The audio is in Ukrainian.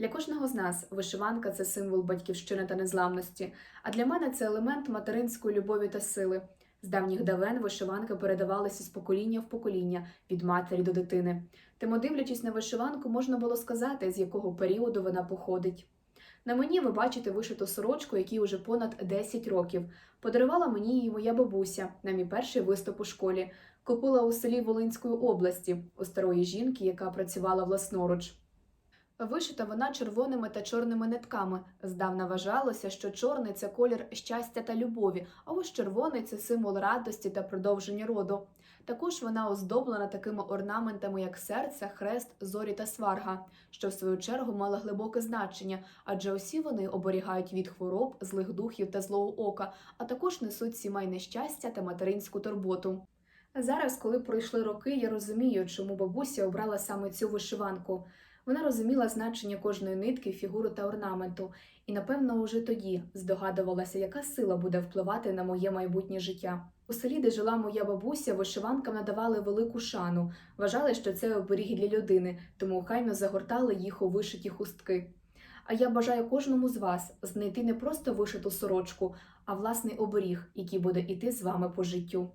Для кожного з нас вишиванка це символ батьківщини та незламності, а для мене це елемент материнської любові та сили. З давніх давен вишиванки передавалися з покоління в покоління від матері до дитини. Тому, дивлячись на вишиванку, можна було сказати, з якого періоду вона походить. На мені ви бачите вишиту сорочку, якій уже понад 10 років. Подарувала мені її моя бабуся на мій перший виступ у школі. Купила у селі Волинської області у старої жінки, яка працювала власноруч. Вишита вона червоними та чорними нитками. Здавна вважалося, що чорний це колір щастя та любові, а ось червоний це символ радості та продовження роду. Також вона оздоблена такими орнаментами, як серце, хрест, зорі та сварга, що в свою чергу мала глибоке значення, адже усі вони оберігають від хвороб, злих духів та злого ока, а також несуть сімейне щастя та материнську турботу. Зараз, коли пройшли роки, я розумію, чому бабуся обрала саме цю вишиванку. Вона розуміла значення кожної нитки, фігури та орнаменту, і, напевно, уже тоді здогадувалася, яка сила буде впливати на моє майбутнє життя. У селі, де жила моя бабуся, вишиванкам надавали велику шану, вважали, що це оберіг для людини, тому хайно загортали їх у вишиті хустки. А я бажаю кожному з вас знайти не просто вишиту сорочку, а власний оберіг, який буде іти з вами по життю.